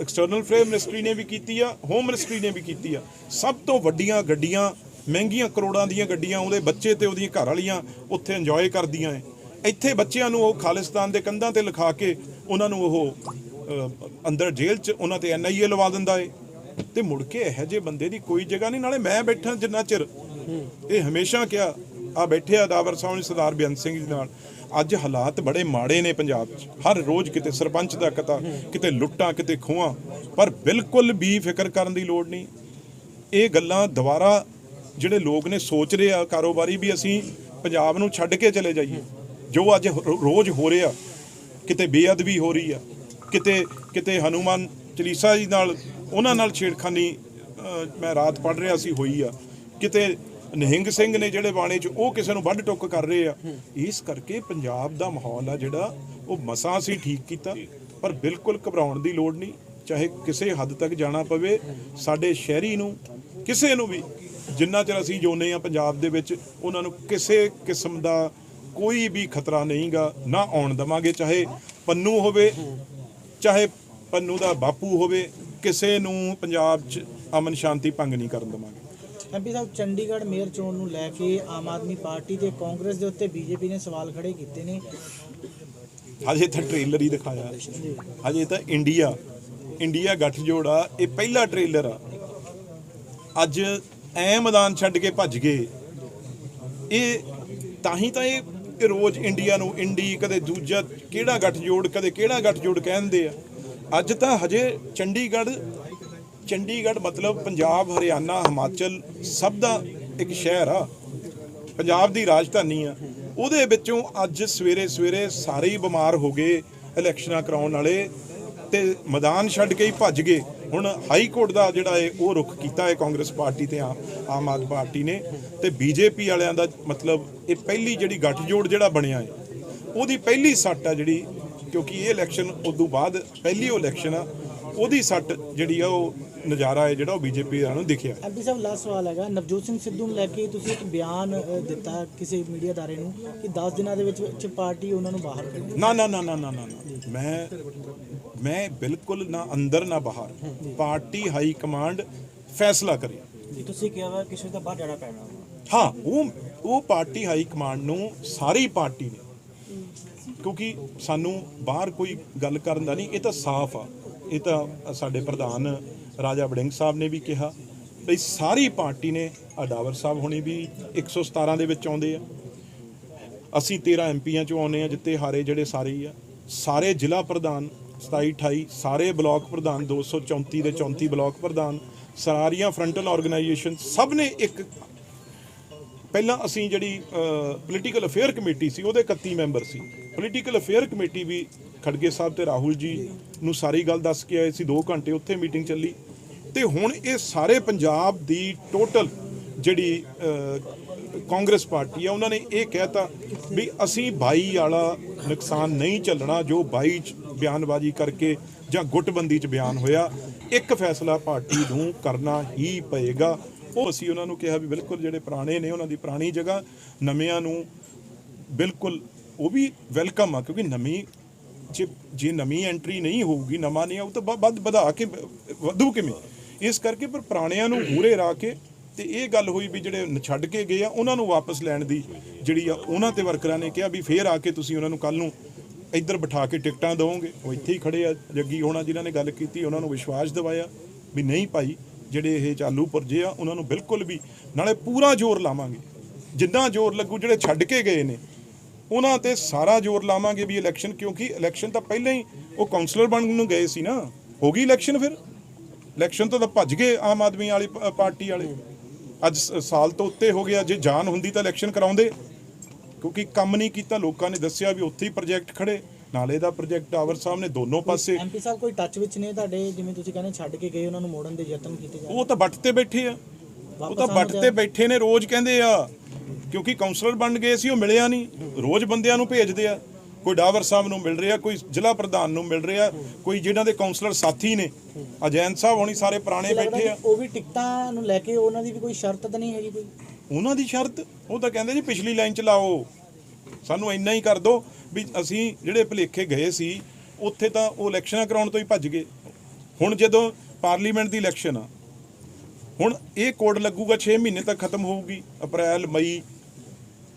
ਐਕਸਟਰਨਲ ਫੇਅਰ ਮਿਨਿਸਟਰੀ ਨੇ ਵੀ ਕੀਤੀ ਆ ਹੋਮ ਮਿਨਿਸਟਰੀ ਨੇ ਵੀ ਕੀਤੀ ਆ। ਸਭ ਤੋਂ ਵੱਡੀਆਂ ਗੱਡੀਆਂ, ਮਹਿੰਗੀਆਂ ਕਰੋੜਾਂ ਦੀਆਂ ਗੱਡੀਆਂ ਉਹਦੇ ਬੱਚੇ ਤੇ ਉਹਦੀਆਂ ਘਰ ਵਾਲੀਆਂ ਉੱਥੇ ਇੰਜੋਏ ਕਰਦੀਆਂ ਏ। ਇੱਥੇ ਬੱਚਿਆਂ ਨੂੰ ਉਹ ਖਾਲਿਸਤਾਨ ਦੇ ਕੰਧਾਂ ਤੇ ਲਿਖਾ ਕੇ ਉਹਨਾਂ ਨੂੰ ਉਹ ਅੰਦਰ ਜੇਲ੍ਹ 'ਚ ਉਹਨਾਂ ਤੇ ਐਨਆਈਏ ਲਵਾ ਦਿੰਦਾ ਏ। ਤੇ ਮੁੜ ਕੇ ਇਹੋ ਜਿਹੇ ਬੰਦੇ ਦੀ ਕੋਈ ਜਗ੍ਹਾ ਨਹੀਂ। ਨਾਲੇ ਮੈਂ ਬੈਠਾ ਜਿੰਨਾ ਚਿਰ ਇਹ ਹਮੇਸ਼ਾ ਕਿਹਾ, ਆ ਬੈਠੇ ਆ ਦਾਵਰ ਸਾਹਿਬ ਨੇ ਸਰਦਾਰ ਬੇਅੰਤ ਸਿੰਘ ਜੀ ਨਾਲ। ਅੱਜ ਹਾਲਾਤ ਬੜੇ ਮਾੜੇ ਨੇ ਪੰਜਾਬ 'ਚ ਹਰ ਰੋਜ਼ ਕਿਤੇ ਸਰਪੰਚ ਦਾ ਕਤਾ, ਕਿਤੇ ਲੁੱਟਾਂ, ਕਿਤੇ ਖੋਹਾਂ। ਪਰ ਬਿਲਕੁਲ ਵੀ ਫਿਕਰ ਕਰਨ ਦੀ ਲੋੜ ਨਹੀਂ। ਇਹ ਗੱਲਾਂ ਦੁਬਾਰਾ ਜਿਹੜੇ ਲੋਕ ਨੇ ਸੋਚ ਰਹੇ ਆ ਕਾਰੋਬਾਰੀ ਵੀ ਅਸੀਂ ਪੰਜਾਬ ਨੂੰ ਛੱਡ ਕੇ ਚਲੇ ਜਾਈਏ। ਜੋ ਅੱਜ ਰੋਜ਼ ਹੋ ਰਿਹਾ, ਕਿਤੇ ਬੇਅਦਬੀ ਹੋ ਰਹੀ ਆ, ਕਿਤੇ ਕਿਤੇ ਹਨੂਮਾਨ ਚਲੀਸਾ ਜੀ ਨਾਲ, ਉਹਨਾਂ ਨਾਲ ਛੇੜਖਾਨੀ ਮੈਂ ਰਾਤ ਪੜ ਰਿਹਾ ਸੀ, ਹੋਈ ਆ। ਕਿਤੇ ਨਿਹੰਗ ਸਿੰਘ ਨੇ ਜਿਹੜੇ ਬਾਣੇ 'ਚ ਉਹ ਕਿਸੇ ਨੂੰ ਵੱਢ ਟੁੱਕ ਕਰ ਰਹੇ ਆ। ਇਸ ਕਰਕੇ ਪੰਜਾਬ ਦਾ ਮਾਹੌਲ ਆ ਜਿਹੜਾ, ਉਹ ਮਸਾਂ ਅਸੀਂ ਠੀਕ ਕੀਤਾ, ਪਰ ਬਿਲਕੁਲ ਘਬਰਾਉਣ ਦੀ ਲੋੜ ਨਹੀਂ। ਚਾਹੇ ਕਿਸੇ ਹੱਦ ਤੱਕ ਜਾਣਾ ਪਵੇ, ਸਾਡੇ ਸ਼ਹਿਰੀ ਨੂੰ, ਕਿਸੇ ਨੂੰ ਵੀ, ਜਿੰਨਾ ਚਿਰ ਅਸੀਂ ਜੋਨੇ ਆ ਪੰਜਾਬ ਦੇ ਵਿੱਚ, ਉਹਨਾਂ ਨੂੰ ਕਿਸੇ ਕਿਸਮ ਦਾ ਕੋਈ ਵੀ ਖਤਰਾ ਨਹੀਂਗਾ, ਨਾ ਆਉਣ ਦਵਾਂਗੇ। ਚਾਹੇ ਪੰਨੂ ਹੋਵੇ, ਚਾਹੇ ਪੰਨੂ ਦਾ ਬਾਪੂ ਹੋਵੇ, ਕਿਸੇ ਨੂੰ ਪੰਜਾਬ 'ਚ ਅਮਨ ਸ਼ਾਂਤੀ ਭੰਗ ਨਹੀਂ ਕਰਨ ਦਵਾਂਗੇ। ਐਮਪੀ ਸਾਹਿਬ, ਚੰਡੀਗੜ੍ਹ ਮੇਅਰ ਚੋਣ ਨੂੰ ਲੈ ਕੇ ਆਮ ਆਦਮੀ ਪਾਰਟੀ ਤੇ ਕਾਂਗਰਸ ਦੇ ਉੱਤੇ ਬੀਜੇਪੀ ਨੇ ਸਵਾਲ ਖੜੇ ਕੀਤੇ ਨੇ। ਹਜੇ ਤਾਂ ਟ੍ਰੇਲਰ ਹੀ ਦਿਖਾਇਆ। ਹਜੇ ਤਾਂ ਇੰਡੀਆ ਇੰਡੀਆ ਗੱਠਜੋੜ ਆ, ਇਹ ਪਹਿਲਾ ਟ੍ਰੇਲਰ ਆ। ਅੱਜ ਐ ਮੈਦਾਨ ਛੱਡ ਕੇ ਭੱਜ ਗਏ। ਇਹ ਤਾਂ ਹੀ ਤਾਂ ਇਹ ਰੋਜ਼ ਇੰਡੀਆ ਨੂੰ ਇੰਡੀ ਕਦੇ ਦੂਜਾ ਕਿਹੜਾ ਗੱਠਜੋੜ, ਕਦੇ ਕਿਹੜਾ ਗੱਠਜੋੜ ਕਹਿੰਦੇ ਆ। ਅੱਜ ਤਾਂ ਹਜੇ ਚੰਡੀਗੜ੍ਹ ਚੰਡੀਗੜ੍ਹ ਮਤਲਬ ਪੰਜਾਬ, ਹਰਿਆਣਾ, ਹਿਮਾਚਲ ਸਭ ਦਾ ਇੱਕ ਸ਼ਹਿਰ ਆ। ਪੰਜਾਬ ਦੀ ਰਾਜਧਾਨੀ ਆ। ਉਹਦੇ ਵਿੱਚੋਂ ਅੱਜ ਸਵੇਰੇ ਸਵੇਰੇ ਸਾਰੇ ਹੀ ਬਿਮਾਰ ਹੋ ਗਏ, ਇਲੈਕਸ਼ਨਾਂ ਕਰਾਉਣ ਵਾਲੇ ਤੇ ਮੈਦਾਨ ਛੱਡ ਕੇ ਹੀ ਭੱਜ ਗਏ। ਹੁਣ ਹਾਈ ਕੋਰਟ ਦਾ ਜਿਹੜਾ ਹੈ ਉਹ ਰੁਖ ਕੀਤਾ ਹੈ ਕਾਂਗਰਸ ਪਾਰਟੀ ਤੇ ਆਮ ਆਮ ਆਦਮੀ ਪਾਰਟੀ ਨੇ। ਤੇ ਬੀਜੇਪੀ ਵਾਲਿਆਂ ਦਾ ਮਤਲਬ ਇਹ ਪਹਿਲੀ ਜਿਹੜੀ ਗੱਠਜੋੜ ਜਿਹੜਾ ਬਣਿਆ ਹੈ, ਉਹਦੀ ਪਹਿਲੀ ਸੱਟ ਆ ਜਿਹੜੀ, ਕਿਉਂਕਿ ਇਹ ਇਲੈਕਸ਼ਨ ਉਦੋਂ ਬਾਅਦ ਪਹਿਲੀ ਉਹ ਇਲੈਕਸ਼ਨ ਆ, ਉਹਦੀ ਸੱਟ ਜਿਹੜੀ ਆ ਉਹ ਨਜ਼ਾਰਾ ਹੈ ਜਿਹੜਾ ਉਹ ਬੀਜੇਪੀ ਵਾਲਿਆਂ ਨੂੰ ਦਿਖਿਆ ਐਮਪੀ ਸਾਹਿਬ ਲਾਸਟ ਸਵਾਲ ਹੈਗਾ। ਨਵਜੋਤ ਸਿੰਘ ਸਿੱਧੂ ਨੂੰ ਲੈ ਕੇ ਤੁਸੀਂ ਇੱਕ ਬਿਆਨ ਅ, ਦਿੱਤਾ ਕਿਸੇ ਮੀਡੀਆ ਅਦਾਰੇ ਨੂੰ ਕਿ 10 ਦਿਨਾਂ ਦੇ ਵਿੱਚ ਵਿੱਚ ਪਾਰਟੀ ਉਹਨਾਂ ਨੂੰ ਬਾਹਰ ਕੱਢੇ। ਨਾ ਨਾ ਨਾ ਨਾ ਨਾ ਨਾ ਨਾ। ਮੈਂ ਮੈਂ ਬਿਲਕੁਲ ਨਾ ਅੰਦਰ ਨਾ ਬਾਹਰ। ਪਾਰਟੀ ਹਾਈ ਕਮਾਂਡ ਫੈਸਲਾ ਕਰੇ। ਤੁਸੀਂ ਕਿਹਾ ਵਾ ਕਿਸੇ ਦਾ ਬਾਹਰ ਜਾਣਾ ਪੈਣਾ ਹਾਂ ਉਹ ਉਹ ਪਾਰਟੀ ਹਾਈ ਕਮਾਂਡ ਨੂੰ ਸਾਰੀ ਪਾਰਟੀ ਨੇ। ਕਿਉਂਕਿ ਸਾਨੂੰ ਬਾਹਰ ਕੋਈ ਗੱਲ ਕਰਨ ਦਾ ਨਹੀਂ ਇਹ ਤਾਂ ਸਾਫ਼ ਆ। ਇਹ ਤਾਂ ਸਾਡੇ ਪ੍ਰਧਾਨ ਰਾਜਾ ਵੜਿੰਗ ਸਾਹਿਬ ਨੇ ਵੀ ਕਿਹਾ ਵੀ ਸਾਰੀ ਪਾਰਟੀ ਨੇ ਅਡਾਵਰ ਸਾਹਿਬ ਹੋਣੀ ਵੀ 117 ਦੇ ਵਿੱਚ ਆਉਂਦੇ ਆ। ਅਸੀਂ 13 ਐਮਪੀਆਂ ਚੋਂ ਆਉਨੇ ਆ, ਜਿੱਤੇ ਹਾਰੇ ਜਿਹੜੇ ਸਾਰੇ ਹੀ ਆ। ਸਾਰੇ ਜ਼ਿਲ੍ਹਾ ਪ੍ਰਧਾਨ 27 28 ਸਾਰੇ ਬਲਾਕ ਪ੍ਰਧਾਨ 234 ਦੇ 34 ਬਲਾਕ ਪ੍ਰਧਾਨ, ਸਾਰੀਆਂ ਫਰੰਟਲ ਆਰਗੇਨਾਈਜੇਸ਼ਨ ਸਭ ਨੇ ਇੱਕ। ਪਹਿਲਾਂ ਅਸੀਂ ਜਿਹੜੀ ਪੋਲੀਟੀਕਲ ਅਫੇਅਰ ਕਮੇਟੀ ਸੀ, ਉਹਦੇ 31 ਮੈਂਬਰ ਸੀ। ਪੋਲੀਟੀਕਲ ਅਫੇਅਰ ਕਮੇਟੀ ਵੀ ਖੜਗੇ ਸਾਹਿਬ ਤੇ ਰਾਹੁਲ ਜੀ ਨੂੰ ਸਾਰੀ ਗੱਲ ਦੱਸ ਕੇ ਆਏ ਸੀ 2 ਘੰਟੇ ਉੱਥੇ ਮੀਟਿੰਗ ਚੱਲੀ। ਤੇ ਹੁਣ ਇਹ ਸਾਰੇ ਪੰਜਾਬ ਦੀ ਟੋਟਲ ਜਿਹੜੀ ਕਾਂਗਰਸ ਪਾਰਟੀ ਆ ਉਹਨਾਂ ਨੇ ਇਹ ਕਹਿਤਾ ਵੀ ਅਸੀਂ 22 ਵਾਲਾ ਨੁਕਸਾਨ ਨਹੀਂ ਚੱਲਣਾ ਜੋ 22 ਚ ਬਿਆਨਬਾਜ਼ੀ ਕਰਕੇ ਜਾਂ ਗੁੱਟਬੰਦੀ ਚ ਬਿਆਨ ਹੋਇਆ ਇੱਕ ਫੈਸਲਾ ਪਾਰਟੀ ਨੂੰ ਕਰਨਾ ਹੀ ਪਏਗਾ। ਉਹ ਅਸੀਂ ਉਹਨਾਂ ਨੂੰ ਕਿਹਾ ਵੀ ਬਿਲਕੁਲ ਜਿਹੜੇ ਪੁਰਾਣੇ ਨੇ ਉਹਨਾਂ ਦੀ ਪੁਰਾਣੀ ਜਗ੍ਹਾ ਨਵਿਆਂ ਨੂੰ ਬਿਲਕੁਲ ਉਹ ਵੀ ਵੈਲਕਮ ਆ ਕਿਉਂਕਿ ਨਵੀਂ ਜੇ ਜੇ ਨਵੀਂ ਐਂਟਰੀ ਨਹੀਂ ਹੋਊਗੀ, ਨਵਾਂ ਨਹੀਂ ਆਊ, ਤਾਂ ਵ- ਵੱਧ ਵਧਾ ਕੇ, ਵਧੂ ਕਿਵੇਂ? ਇਸ ਕਰਕੇ ਪਰ ਪੁਰਾਣਿਆਂ ਨੂੰ ਮੂਹਰੇ ਰਾ ਕੇ ਤੇ ਇਹ ਗੱਲ ਹੋਈ ਵੀ ਜਿਹੜੇ ਛੱਡ ਕੇ ਗਏ ਆ, ਉਹਨਾਂ ਨੂੰ ਵਾਪਸ ਲੈਣ ਦੀ ਜਿਹੜੀ ਆ, ਉਹਨਾਂ ਤੇ ਵਰਕਰਾਂ ਨੇ ਕਿਹਾ ਵੀ ਫੇਰ ਆ ਕੇ ਤੁਸੀਂ ਉਹਨਾਂ ਨੂੰ ਕੱਲ ਨੂੰ ਇੱਧਰ ਬਿਠਾ ਕੇ ਟਿਕਟਾਂ ਦਿਓਗੇ ਉਹ ਇੱਥੇ ਹੀ ਖੜੇ ਆ, ਜੱਗੀ ਹੋਣਾ ਜਿਨ੍ਹਾਂ ਨੇ ਗੱਲ ਕੀਤੀ, ਉਹਨਾਂ ਨੂੰ ਵਿਸ਼ਵਾਸ ਦਿਵਾਇਆ ਵੀ ਨਹੀਂ ਭਾਈ, ਜਿਹੜੇ ਇਹ ਚਾਲੂ ਪੁਰਜੇ ਆ, ਉਹਨਾਂ ਨੂੰ ਬਿਲਕੁਲ ਵੀ, ਨਾਲੇ ਪੂਰਾ ਜ਼ੋਰ ਲਾਵਾਂਗੇ। ਜਿੰਨਾ ਜ਼ੋਰ ਲੱਗੂ, ਜਿਹੜੇ ਛੱਡ ਕੇ ਗਏ ਨੇ ਉਹਨਾਂ ਤੇ ਸਾਰਾ ਜ਼ੋਰ ਲਾਵਾਂਗੇ ਵੀ ਇਲੈਕਸ਼ਨ ਕਿਉਂਕਿ ਇਲੈਕਸ਼ਨ ਤਾਂ ਪਹਿਲਾਂ ਹੀ ਉਹ ਕਾਉਂਸਲਰ ਬਣਨ ਨੂੰ ਗਏ ਸੀ ਨਾ। ਹੋ ਗਈ ਇਲੈਕਸ਼ਨ ਫਿਰ? ਇਲੈਕਸ਼ਨ ਤੋਂ ਤਾਂ ਭੱਜ ਗਏ ਆਮ ਆਦਮੀ ਵਾਲੀ ਪਾਰਟੀ ਵਾਲੇ। ਅੱਜ ਸਾਲ ਤੋਂ ਉੱਤੇ ਹੋ ਗਿਆ ਜੇ ਜਾਨ ਹੁੰਦੀ ਤਾਂ ਇਲੈਕਸ਼ਨ ਕਰਾਉਂਦੇ। ਕਿਉਂਕਿ ਕੰਮ ਨਹੀਂ ਕੀਤਾ ਲੋਕਾਂ ਨੇ ਦੱਸਿਆ ਵੀ ਉੱਥੇ ਹੀ ਪ੍ਰੋਜੈਕਟ ਖੜੇ। ਨਾਲੇ ਦਾ ਪ੍ਰੋਜੈਕਟ ਟਾਵਰ ਸਾਹਿਬ ਨੇ ਦੋਨੋਂ ਪਾਸੇ। ਐਮਪੀ ਸਾਹਿਬ ਕੋਈ ਟੱਚ ਵਿੱਚ ਨੇ ਤੁਹਾਡੇ? ਜਿਵੇਂ ਤੁਸੀਂ ਕਹਿੰਦੇ ਛੱਡ ਕੇ ਗਏ ਉਹਨਾਂ ਨੂੰ ਮੋੜਨ ਦੇ ਯਤਨ ਕੀਤੇ ਜਾ ਰਹੇ ਉਹ ਤਾਂ ਵੱਟ ਤੇ ਬੈਠੇ ਆ। ਉਹ ਤਾਂ ਵੱਟ ਆਉਣ ਤੇ ਬੈਠੇ ਨੇ ਰੋਜ਼ ਕਹਿੰਦੇ ਆ ਕਿਉਂਕਿ ਕਾਉਂਸਲਰ ਬਣ ਗਏ ਸੀ ਉਹ ਮਿਲਿਆ ਨਹੀਂ। ਰੋਜ਼ ਬੰਦਿਆਂ ਨੂੰ ਭੇਜਦੇ ਆ। ਕੋਈ ਡਾਵਰ ਸਾਹਿਬ ਨੂੰ ਮਿਲ ਰਿਹਾ ਕੋਈ ਜ਼ਿਲ੍ਹਾ ਪ੍ਰਧਾਨ ਨੂੰ ਮਿਲ ਰਿਹਾ ਕੋਈ ਜਿਹਨਾਂ ਦੇ ਕਾਉਂਸਲਰ ਸਾਥੀ ਨੇ। ਅਜੈਨ ਸਾਹਿਬ ਹੋਣੀ ਸਾਰੇ ਪੁਰਾਣੇ ਬੈਠੇ ਆ। ਉਹ ਵੀ ਟਿਕਟਾਂ ਨੂੰ ਲੈ ਕੇ ਉਹਨਾਂ ਦੀ ਵੀ ਕੋਈ ਸ਼ਰਤ ਤਾਂ ਨਹੀਂ ਹੈਗੀ ਕੋਈ? ਉਹਨਾਂ ਦੀ ਸ਼ਰਤ? ਉਹ ਤਾਂ ਕਹਿੰਦੇ ਜੀ ਪਿਛਲੀ ਲਾਈਨ ਚ ਲਾਓ। ਸਾਨੂੰ ਇੰਨਾ ਹੀ ਕਰ ਦਿਓ ਵੀ ਅਸੀਂ ਜਿਹੜੇ ਭਲੇਖੇ ਗਏ ਸੀ ਉੱਥੇ ਤਾਂ ਉਹ ਇਲੈਕਸ਼ਨਾਂ ਕਰਾਉਣ ਤੋਂ ਹੀ ਭੱਜ ਗਏ। ਹੁਣ ਜਦੋਂ ਪਾਰਲੀਮੈਂਟ ਦੀ ਇਲੈਕਸ਼ਨ ਆ ਹੁਣ ਇਹ ਕੋਡ ਲੱਗੂਗਾ 6 ਮਹੀਨੇ ਤੱਕ ਖਤਮ ਹੋਊਗੀ ਅਪ੍ਰੈਲ ਮਈ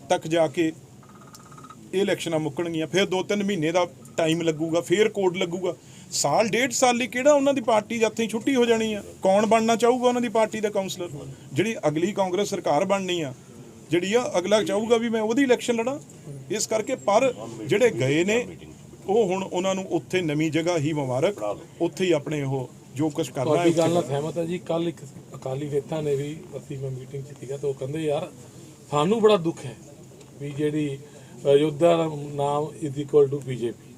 ਤੱਕ ਜਾ ਕੇ ਇਹ ਇਲੈਕਸ਼ਨਾਂ ਮੁੱਕਣਗੀਆਂ ਫਿਰ 2-3 ਮਹੀਨੇ ਦਾ ਟਾਈਮ ਲੱਗੂਗਾ ਫਿਰ ਕੋਡ ਲੱਗੂਗਾ। ਸਾਲ ਡੇਢ ਸਾਲ ਲਈ ਕਿਹੜਾ ਉਹਨਾਂ ਦੀ ਪਾਰਟੀ ਹੀ ਛੁੱਟੀ ਹੋ ਜਾਣੀ ਆ? ਕੌਣ ਬਣਨਾ ਚਾਹੂਗਾ ਉਹਨਾਂ ਦੀ ਪਾਰਟੀ ਦਾ ਕਾਉਂਸਲਰ ਜਿਹੜੀ ਅਗਲੀ ਕਾਂਗਰਸ ਸਰਕਾਰ ਬਣਨੀ ਆ ਜਿਹੜੀ ਆ ਅਗਲਾ ਚਾਹੂਗਾ ਵੀ ਮੈਂ ਉਹਦੀ ਇਲੈਕਸ਼ਨ ਲੜਾਂ। ਇਸ ਕਰਕੇ ਪਰ ਜਿਹੜੇ ਗਏ ਨੇ ਉਹ ਹੁਣ ਉਹਨਾਂ ਨੂੰ ਉੱਥੇ ਨਵੀਂ ਜਗ੍ਹਾ ਹੀ ਮੁਬਾਰਕ ਉੱਥੇ ਹੀ ਆਪਣੇ ਉਹ ਜੋ ਕੁਝ ਕਰਨਾ ਹੈ ਤੁਹਾਡੀ ਗੱਲ ਨਾਲ ਸਹਿਮਤ ਹੈ ਜੀ। ਕੱਲ ਇੱਕ ਅਕਾਲੀ ਨੇਤਾ ਨੇ ਵੀ ਅਸੀਂ ਮੈਂ ਮੀਟਿੰਗ 'ਚ ਸੀਗਾ ਤੇ ਉਹ ਕਹਿੰਦੇ ਯਾਰ ਸਾਨੂੰ ਬੜਾ ਦੁੱਖ ਹੈ ਵੀ ਜਿਹੜੀ ਅਯੋਧਿਆ ਦਾ ਨਾਮ ਇਜ਼ ਇਕੁਅਲ ਟੂ ਬੀਜੇਪੀ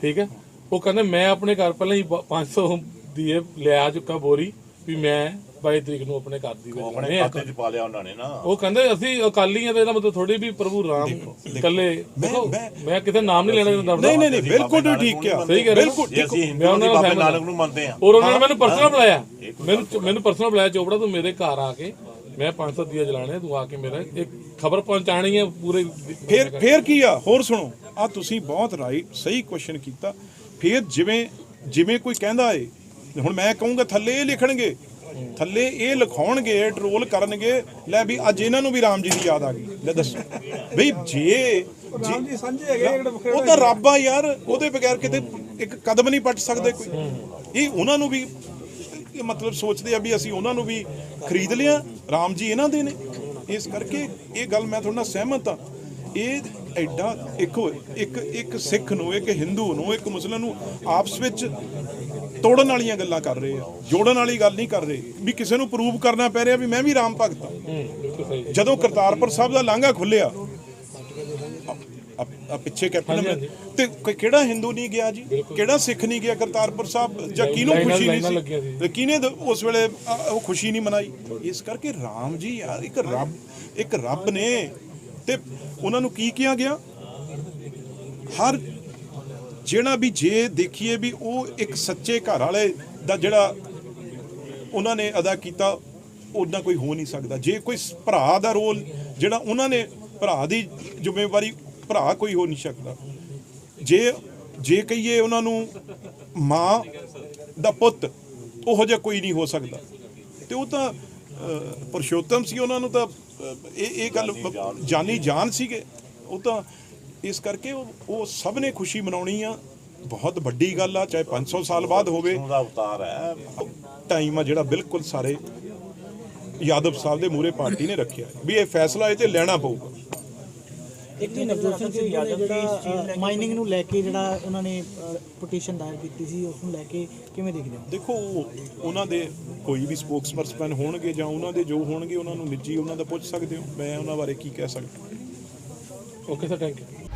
ਠੀਕ ਹੈ? ਉਹ ਕਹਿੰਦੇ ਮੈਂ ਆਪਣੇ ਘਰ ਪਹਿਲਾਂ ਹੀ ਬ- 500 ਦੀਏ ਲਿਆ ਚੁੱਕਾ ਬੋਰੀ ਵੀ ਮੈਂ 22 ਤਰੀਕ ਨੂੰ ਆਪਣੇ ਘਰ ਦੀ ਵਿੱਚ ਆਪਣੇ। ਖਾਤੇ 'ਚ ਪਾ ਲਿਆ ਉਹਨਾਂ ਨੇ ਨਾ। ਉਹ ਕਹਿੰਦੇ ਅਸੀਂ ਅਕਾਲੀ ਆ ਤੇ ਇਹਦਾ ਮਤਲਬ ਥੋੜੀ ਵੀ ਪ੍ਰਭੂ ਰਾਮ ਇਕੱਲੇ ਦੇਖੋ ਮੈਂ- ਕਿਤੇ ਨਾਮ ਨਹੀਂ ਲੈਣਾ ਚਾਹੁੰਦਾ ਨਹੀਂ ਨਹੀਂ ਨਹੀਂ ਬਿਲਕੁਲ ਠੀਕ ਆ ਸਹੀ ਹੋ। ਬਿਲਕੁਲ ਅਸੀਂ ਮੈਂ ਹਿੰਦੂ ਉਹਨਾਂ ਦੀ ਬਾਬੇ ਨਾਨਕ। ਨੂੰ ਮੰਨਦੇ ਆ ਔਰ ਉਹਨਾਂ ਨੇ ਮੈਨੂੰ ਪਰਸਨਲ ਬੁਲਾਇਆ ਮੈਨੂੰ ਮੈਨੂੰ ਪਰਸਨਲ ਬੁਲਾਇਆ ਚੋਪੜਾ ਤੂੰ ਮੇਰੇ ਘਰ ਆ ਕੇ ਮੈਂ 500 ਦੀਆ ਜਲਾਣੇ ਤੂੰ ਆ ਕੇ ਮੇਰਾ ਇੱਕ ਖਬਰ ਪਹੁੰਚਾਣੀ ਹੈ ਪੂਰੇ ਫਿਰ ਫਿਰ ਕੀ ਆ? ਹੋਰ ਸੁਣੋ। ਆ ਤੁਸੀਂ ਬਹੁਤ ਰਾਈਟ ਸਹੀ ਕੁਐਸਚਨ ਕੀਤਾ। ਫਿਰ ਜਿਵੇਂ ਜਿਵੇਂ ਕੋਈ ਕਹਿੰਦਾ ਏ ਹੁਣ ਮੈਂ ਕਹੂੰਗਾ ਥੱਲੇ ਇਹ ਲਿਖਣਗੇ ਥੱਲੇ ਇਹ ਲਿਖਾਉਣਗੇ ਟਰੋਲ ਕਰਨਗੇ ਲੈ ਵੀ ਅੱਜ ਇਹਨਾਂ ਨੂੰ ਵੀ ਰਾਮ ਜੀ ਦੀ ਯਾਦ ਆ ਗਈ। ਲੈ ਦੱਸੋ। ਬਈ ਜੇ ਰਾਮ ਜੀ ਸਾਂਝੇ ਹੈਗੇ ਉਹ ਤਾਂ ਰੱਬ ਆ ਯਾਰ ਉਹਦੇ ਬਗੈਰ ਕਿਤੇ ਇੱਕ ਕਦਮ ਨਹੀਂ ਪੱਟ ਸਕਦੇ ਕੋਈ। ਇਹ ਉਹਨਾਂ ਨੂੰ ਵੀ ਮਤਲਬ ਸੋਚਦੇ ਆ ਵੀ ਅਸੀਂ ਉਹਨਾਂ ਨੂੰ ਵੀ ਖਰੀਦ ਲਿਆ। ਰਾਮ ਜੀ ਇਹਨਾਂ ਦੇ ਨੇ। ਇਸ ਕਰਕੇ ਇਹ ਗੱਲ ਮੈਂ ਤੁਹਾਡੇ ਨਾਲ ਸਹਿਮਤ ਆ ਇਹ ਐਡਾ ਇੱਕ ਇੱਕ ਇੱਕ ਸਿੱਖ ਨੂੰ ਇੱਕ ਹਿੰਦੂ ਨੂੰ ਇੱਕ ਮੁਸਲਮਾਨ ਨੂੰ ਆਪਸ ਵਿੱਚ ਤੋੜਨ ਵਾਲੀਆਂ ਗੱਲਾਂ ਕਰ ਰਹੇ ਆ ਜੋੜਨ ਵਾਲੀ ਗੱਲ ਨਹੀਂ ਕਰ ਰਹੇ। ਵੀ ਕਿਸੇ ਨੂੰ ਪ੍ਰੂਵ ਕਰਨਾ ਪੈ ਰਿਹਾ ਵੀ ਮੈਂ ਵੀ ਰਾਮ ਭਗਤ ਹਾਂ। ਜਦੋਂ ਕਰਤਾਰਪੁਰ ਸਾਹਿਬ ਦਾ ਲਾਂਘਾ ਖੁੱਲਿਆ ਆ ਪਿੱਛੇ ਕੈਪਟਨ ਨੇ ਤੇ ਕੋਈ ਕਿਹੜਾ ਹਿੰਦੂ ਨਹੀਂ ਗਿਆ ਜੀ? ਕਿਹੜਾ ਸਿੱਖ ਨਹੀਂ ਗਿਆ ਕਰਤਾਰਪੁਰ ਸਾਹਿਬ? ਜਾਂ ਕਿਹਨੂੰ ਖੁਸ਼ੀ ਨਹੀਂ ਸੀ। ਤੇ ਕਿਹਨੇ ਉਸ ਵੇਲੇ ਉਹ ਖੁਸ਼ੀ ਨਹੀਂ ਮਨਾਈ? ਇਸ ਕਰਕੇ ਰਾਮ ਜੀ ਯਾਰ ਇੱਕ ਰੱਬ ਇੱਕ ਰੱਬ ਨੇ। ਤੇ ਉਹਨਾਂ ਨੂੰ ਕੀ ਕਿਹਾ ਗਿਆ? ਹਰ ਜਿਹੜਾ ਵੀ ਜੇ ਦੇਖੀਏ ਵੀ ਉਹ ਇੱਕ ਸੱਚੇ ਘਰ ਵਾਲੇ ਦਾ ਜਿਹੜਾ ਉਹਨਾਂ ਨੇ ਅਦਾ ਕੀਤਾ ਉਦਾਂ ਕੋਈ ਹੋ ਨਹੀਂ ਸਕਦਾ। ਜੇ ਕੋਈ ਭਰਾ ਦਾ ਰੋਲ ਜਿਹੜਾ ਉਹਨਾਂ ਨੇ ਭਰਾ ਦੀ ਜ਼ਿੰਮੇਵਾਰੀ ਭਰਾ ਕੋਈ ਹੋ ਨਹੀਂ ਸਕਦਾ। ਜੇ ਜੇ ਕਹੀਏ ਉਹਨਾਂ ਨੂੰ ਮਾਂ ਦਾ ਪੁੱਤ ਉਹੋ ਜਿਹਾ ਕੋਈ ਨਹੀਂ ਹੋ ਸਕਦਾ। ਤੇ ਉਹ ਤਾਂ ਪੁਰਸ਼ੋਤਮ ਸੀ ਉਹਨਾਂ ਨੂੰ ਤਾਂ ਇਹ ਇਹ ਗੱਲ ਜਾਨੀ ਜਾਨ ਸੀਗੇ। ਉਹ ਤਾਂ ਇਸ ਕਰਕੇ ਉਹ ਉਹ ਸਭ ਨੇ ਖੁਸ਼ੀ ਮਨਾਉਣੀ ਆ ਬਹੁਤ ਵੱਡੀ ਗੱਲ ਆ ਚਾਹੇ 500 ਸਾਲ ਬਾਅਦ ਹੋਵੇ। ਉਹਦਾ ਅਵਤਾਰ ਹੈ। ਟਾਈਮ ਆ ਜਿਹੜਾ ਬਿਲਕੁਲ ਸਾਰੇ ਯਾਦਵ ਸਾਹਿਬ ਦੇ ਮੂਰੇ ਪਾਰਟੀ ਨੇ ਰੱਖਿਆ। ਵੀ ਇਹ ਫੈਸਲਾ ਇਹ ਤੇ ਲੈਣਾ ਪਊਗਾ। ਇੱਕ ਹੀ ਨਵਜੋਤ ਸਿੰਘ ਸਿੱਧੂ ਨੇ ਜਿਹੜਾ ਮਾਈਨਿੰਗ ਨੂੰ ਲੈ ਕੇ ਜਿਹੜਾ ਉਹਨਾਂ ਨੇ ਪਟੀਸ਼ਨ ਦਾਇਰ ਕੀਤੀ ਸੀ ਉਸ ਨੂੰ ਲੈ ਕੇ ਕਿਵੇਂ ਦੇਖਦੇ ਹੋ? ਦੇਖੋ ਉਹ- ਉਹਨਾਂ ਦੇ ਕੋਈ ਵੀ ਸਪੋਕਸਪਰਸਨ ਹੋਣਗੇ ਜਾਂ ਉਹਨਾਂ ਦੇ ਜੋ ਹੋਣਗੇ ਉਹਨਾਂ ਨੂੰ ਨਿੱਜੀ ਉਹਨਾਂ ਦਾ ਪੁੱਛ ਸਕਦੇ ਹੋ। ਮੈਂ ਉਹਨਾਂ ਬਾਰੇ ਕੀ ਕਹਿ ਸਕਦਾ। Okay sir thank you